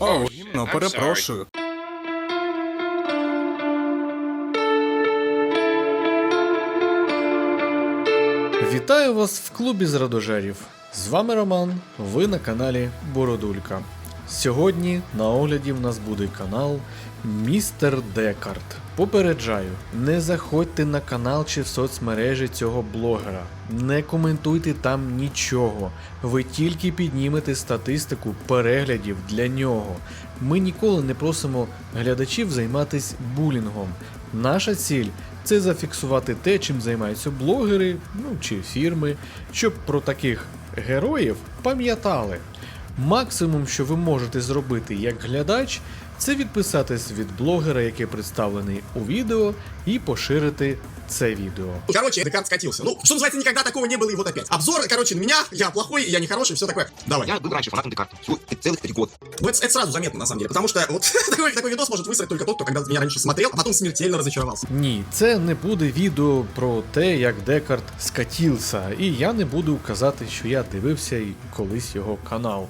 О, гімно, перепрошую. Вітаю вас в клубі зрадожерів. З вами Роман, ви на каналі Бородулька. Сьогодні на огляді в нас буде канал Містер Декарт. Попереджаю, не заходьте на канал чи в соцмережі цього блогера. Не коментуйте там нічого. Ви тільки піднімете статистику переглядів для нього. Ми ніколи не просимо глядачів займатися булінгом. Наша ціль це зафіксувати те, чим займаються блогери, ну чи фірми, щоб про таких героїв пам'ятали. Максимум, що ви можете зробити як глядач, це відписатись від блогера, який представлений у відео, і поширити це відео. Короче, Декарт скатился. Ну, что называется, никогда такого не было, и вот опять. Обзор, короче, на меня, я плохой, я нехороший, все такое. Давай. Я был раньше фанатом Декарта. Всего целых три года. Ну, это, это сразу заметно, на самом деле, потому что вот такой, такой видос может высрать только тот, кто когда меня раньше смотрел, а потом смертельно разочаровался. Ні, це не буде відео про те, як Декарт скатівся, і я не буду казати, що я дивився і колись його канал.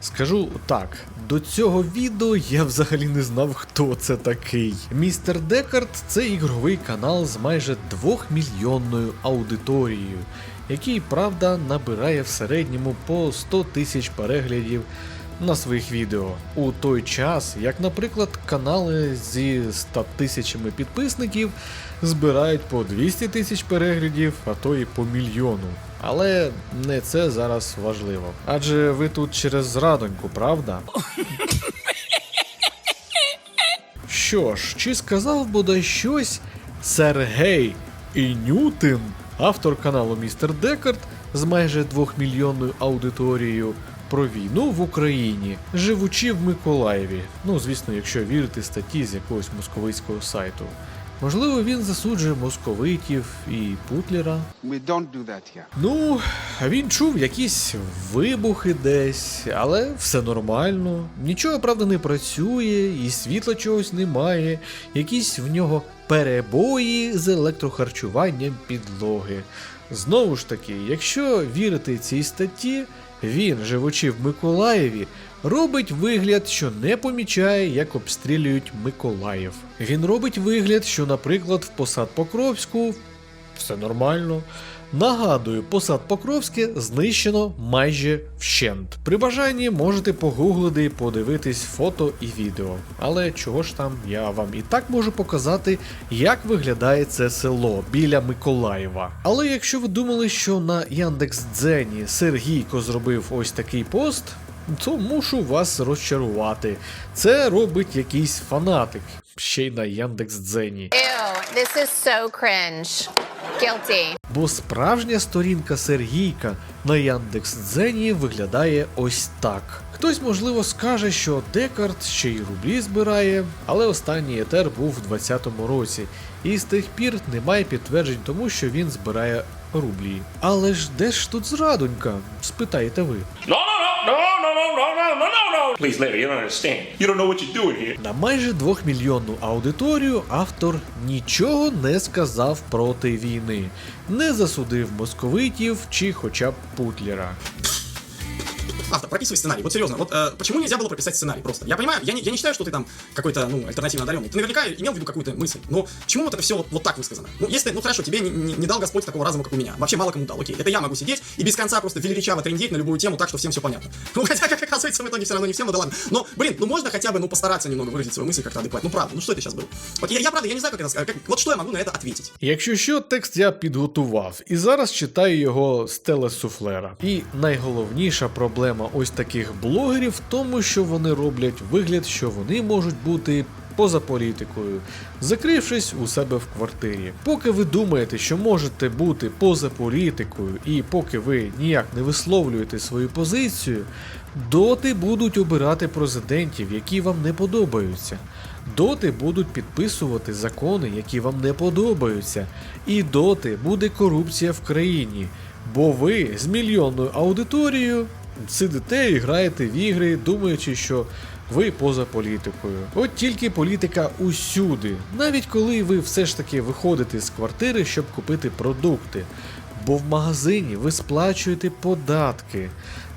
Скажу так, до цього відео я взагалі не знав, хто це такий. Містер Декарт це ігровий канал з майже 2-мільйонною аудиторією, який, правда, набирає в середньому по 100 тисяч переглядів на своїх відео. У той час, як, наприклад, канали зі 100 тисячами підписників збирають по 200 тисяч переглядів, а то і по мільйону. Але не це зараз важливо. Адже ви тут через зрадоньку, правда? Що ж, чи сказав бодай щось Сергей Інютин, автор каналу Містер Декарт з майже 2-мільйонною аудиторією про війну в Україні, живучи в Миколаєві. Ну, звісно, якщо вірити статті з якогось московицького сайту. Можливо, він засуджує московитів і Путлера. We don't do that here. Ну, він чув якісь вибухи десь, але все нормально. Нічого, правда, не працює, і світла чогось немає, якісь в нього перебої з електрохарчуванням підлоги. Знову ж таки, якщо вірити цій статті, він, живучи в Миколаєві, робить вигляд, що не помічає, як обстрілюють Миколаїв. Він робить вигляд, що, наприклад, в посад Покровську все нормально. Нагадую, посад Покровське знищено майже вщент. При бажанні можете погуглити і подивитись фото і відео. Але чого ж там, я вам і так можу показати, як виглядає це село біля Миколаєва. Але якщо ви думали, що на Яндекс.Дзені Сергійко зробив ось такий пост, то мушу вас розчарувати. Це робить якийсь фанатик, ще й на Яндекс.Дзені. Ew, this is so cringe. Guilty. Бо справжня сторінка Сергійка на Яндекс.Дзені виглядає ось так. Хтось, можливо, скаже, що Декарт ще й рублі збирає, але останній етер був у 2020 році, і з тих пір немає підтверджень тому, що він збирає рублі. Але ж де ж тут зрадонька? Спитаєте ви. Please, На майже двохмільйонну аудиторію автор нічого не сказав проти війни, не засудив московитів чи хоча б Путлера Автор, прописывай сценарий. Вот серьезно, вот э, почему нельзя было прописать сценарий просто? Я понимаю, я не, я не считаю, что ты там какой-то, ну, альтернативно одаренный. Ты наверняка имел в виду какую-то мысль. Но почему вот это все вот, вот так высказано? Ну, если, ну хорошо, тебе не, не- не дал Господь такого разума, как у меня. Вообще мало кому дал, окей. Это я могу сидеть и без конца просто величаво трендеть на любую тему так, что всем все понятно. Ну, хотя, как оказывается, в итоге все равно не всем, ну да ладно. Но, блин, ну можно хотя бы, ну, постараться немного выразить свою мысль как-то адекватно. Ну, правда, ну что это сейчас было? Вот я, я правда, я не знаю, как это сказать. Как- вот что я могу на это ответить? Якщо що, текст я підготував і зараз читаю його з телесуфлера. І найголовніша проблема ось таких блогерів в тому, що вони роблять вигляд, що вони можуть бути. Поза політикою, закрившись у себе в квартирі. Поки ви думаєте, що можете бути поза політикою, і поки ви ніяк не висловлюєте свою позицію, доти будуть обирати президентів, які вам не подобаються. Доти будуть підписувати закони, які вам не подобаються. І доти буде корупція в країні. Бо ви з мільйонною аудиторією сидите і граєте в ігри, думаючи, що ви поза політикою. От тільки політика усюди, навіть коли ви все ж таки виходите з квартири, щоб купити продукти. Бо в магазині ви сплачуєте податки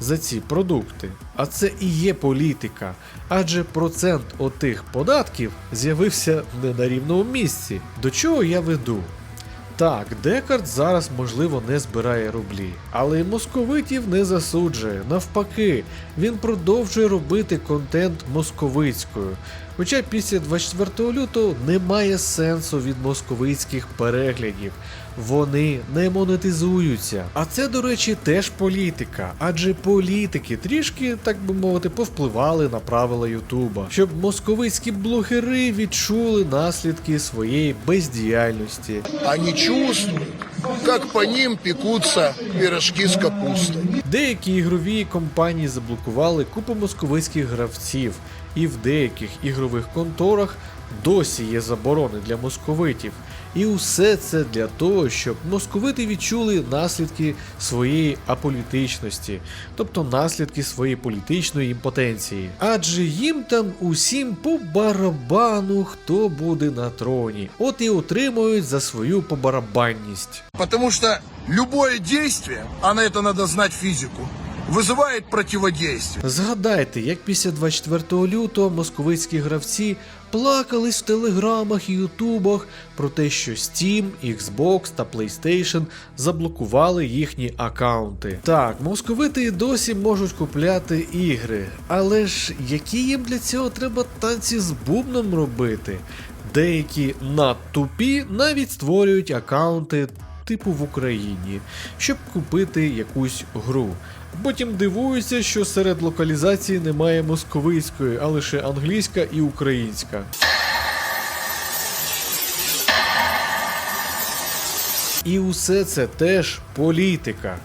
за ці продукти. А це і є політика. Адже процент отих податків з'явився не на рівному місці. До чого я веду? Так, Декарт зараз, можливо, не збирає рублі, але й московитів не засуджує. Навпаки, він продовжує робити контент московицькою. Хоча після 24 лютого немає сенсу від московицьких переглядів. Вони не монетизуються. А це, до речі, теж політика. Адже політики трішки, так би мовити, повпливали на правила Ютуба, щоб московицькі блогери відчули наслідки своєї бездіяльності. Они чувствуют, как по ним пікуться пирожки з капустой. Деякі ігрові компанії заблокували купу московицьких гравців, і в деяких ігрових конторах досі є заборони для московитів. І усе це для того, щоб московити відчули наслідки своєї аполітичності, тобто наслідки своєї політичної імпотенції. Адже їм там усім по барабану, хто буде на троні, от і отримують за свою побарабанність. Потому что любое действие, а на это надо знать физику, вызывает противодействие. Згадайте, як після 24 лютого московицькі гравці плакались в телеграмах і ютубах про те, що Steam, Xbox та PlayStation заблокували їхні акаунти. Так, московити і досі можуть купляти ігри, але ж які їм для цього треба танці з бубном робити? Деякі надтупі навіть створюють акаунти типу в Україні, щоб купити якусь гру. Потім дивуються, що серед локалізації немає московицької, а лише англійська і українська. І усе це теж політика.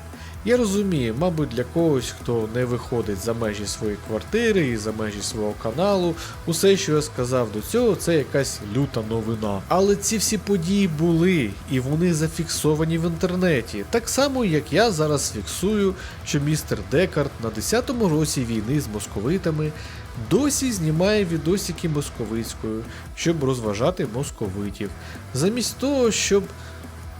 Я розумію, мабуть, для когось, хто не виходить за межі своєї квартири і за межі свого каналу, усе, що я сказав до цього, це якась люта новина. Але ці всі події були, і вони зафіксовані в інтернеті. Так само, як я зараз фіксую, що містер Декарт на 10-му році війни з московитами досі знімає відосики московицькою, щоб розважати московитів. Замість того, щоб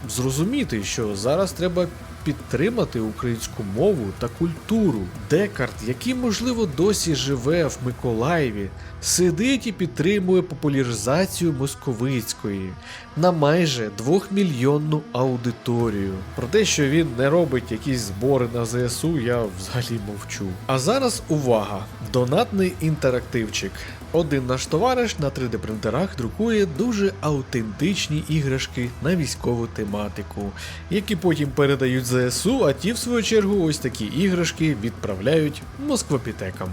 зрозуміти, що зараз треба підтримати українську мову та культуру. Декарт, який, можливо, досі живе в Миколаєві, сидить і підтримує популяризацію московицької на майже двохмільйонну аудиторію. Про те, що він не робить якісь збори на ЗСУ, я взагалі мовчу. А зараз увага! Донатний інтерактивчик. Один наш товариш на 3D принтерах друкує дуже аутентичні іграшки на військову тематику, які потім передають ЗСУ, а ті, в свою чергу, ось такі іграшки відправляють москвопітекам.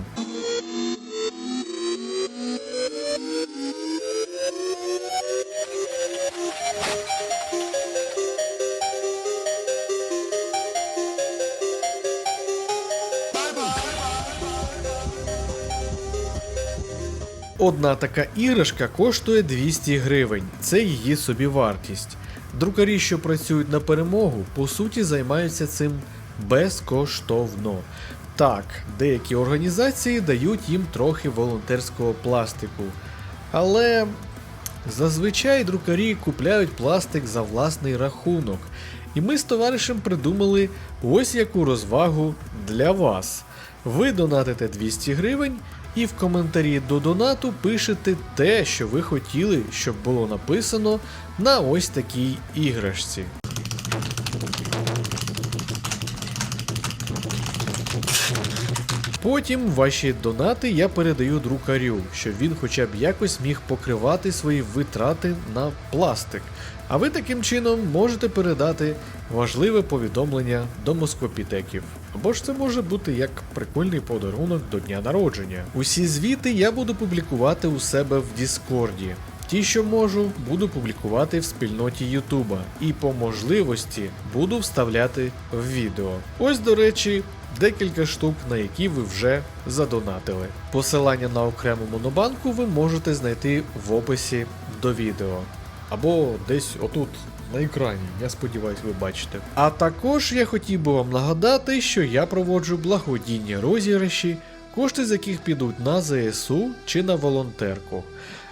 Одна така іграшка коштує 200 гривень, це її собівартість. Друкарі, що працюють на перемогу, по суті займаються цим безкоштовно. Так, деякі організації дають їм трохи волонтерського пластику. Але зазвичай друкарі купляють пластик за власний рахунок. І ми з товаришем придумали ось яку розвагу для вас. Ви донатите 200 гривень і в коментарі до донату пишете те, що ви хотіли, щоб було написано на ось такій іграшці. Потім ваші донати я передаю друкарю, щоб він хоча б якось міг покривати свої витрати на пластик. А ви таким чином можете передати важливе повідомлення до москвопітеків. Або ж це може бути як прикольний подарунок до дня народження. Усі звіти я буду публікувати у себе в Діскорді. Ті, що можу, буду публікувати в спільноті Ютуба і по можливості буду вставляти в відео. Ось, до речі, декілька штук, на які ви вже задонатили. Посилання на окрему монобанку ви можете знайти в описі до відео. Або десь отут. На екрані, я сподіваюся, ви бачите. А також я хотів би вам нагадати, що я проводжу благодійні розіграші, кошти з яких підуть на ЗСУ чи на волонтерку.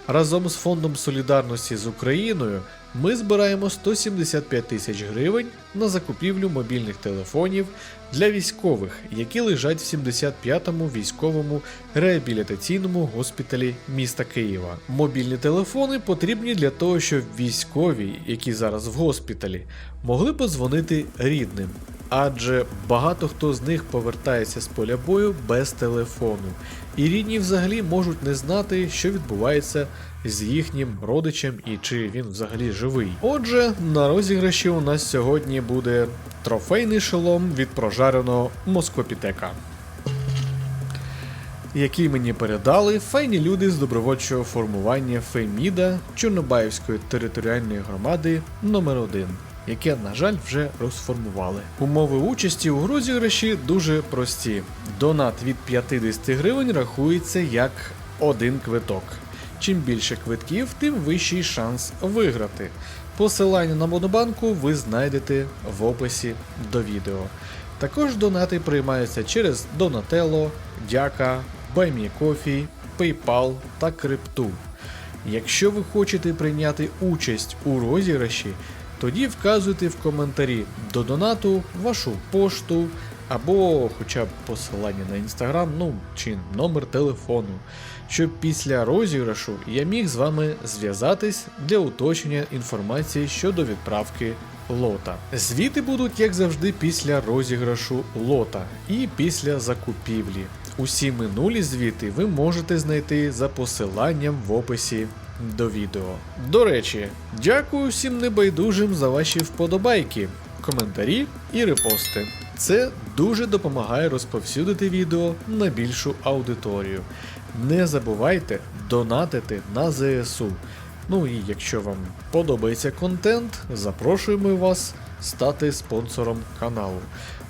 Разом з фондом солідарності з Україною ми збираємо 175 тисяч гривень на закупівлю мобільних телефонів для військових, які лежать в 75-му військовому реабілітаційному госпіталі міста Києва. Мобільні телефони потрібні для того, щоб військові, які зараз в госпіталі, могли подзвонити рідним. Адже багато хто з них повертається з поля бою без телефону, і рідні взагалі можуть не знати, що відбувається з їхнім родичем і чи він взагалі живий. Отже, на розіграші у нас сьогодні буде трофейний шолом від прожареного москопітека який мені передали файні люди з добровольчого формування Феміда Чорнобаївської територіальної громади номер 1 яке, на жаль, вже розформували. Умови участі у розіграші дуже прості. Донат від 50 гривень рахується як один квиток. Чим більше квитків, тим вищий шанс виграти. Посилання на монобанку ви знайдете в описі до відео. Також донати приймаються через Donatello, Дяка, BuyMeCoffee, PayPal та Крипту. Якщо ви хочете прийняти участь у розіграші, тоді вказуйте в коментарі до донату вашу пошту або хоча б посилання на інстаграм, ну чи номер телефону, щоб після розіграшу я міг з вами зв'язатись для уточнення інформації щодо відправки лота. Звіти будуть, як завжди, після розіграшу лота і після закупівлі. Усі минулі звіти ви можете знайти за посиланням в описі до відео. До речі, дякую всім небайдужим за ваші вподобайки, коментарі і репости. Це дуже допомагає розповсюдити відео на більшу аудиторію. Не забувайте донатити на ЗСУ. Ну і якщо вам подобається контент, запрошуємо вас стати спонсором каналу.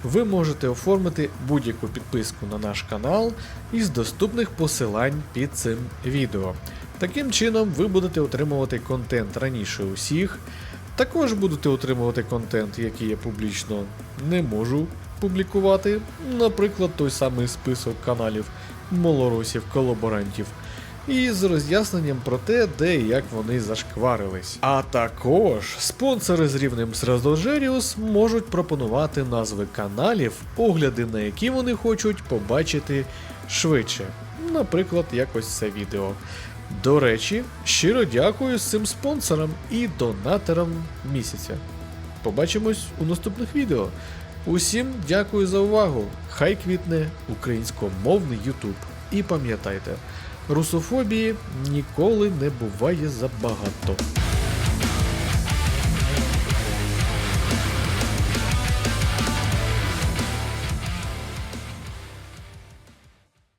Ви можете оформити будь-яку підписку на наш канал із доступних посилань під цим відео. Таким чином, ви будете отримувати контент раніше усіх. Також будете отримувати контент, який я публічно не можу публікувати. Наприклад, той самий список каналів малоросів-колаборантів. І з роз'ясненням про те, де і як вони зашкварились. А також спонсори з рівнем Сразожеріус можуть пропонувати назви каналів, огляди на які вони хочуть побачити швидше. Наприклад, якось це відео. До речі, щиро дякую цим спонсорам і донаторам місяця. Побачимось у наступних відео. Усім дякую за увагу! Хай квітне українськомовний Ютуб. І пам'ятайте, русофобії ніколи не буває забагато.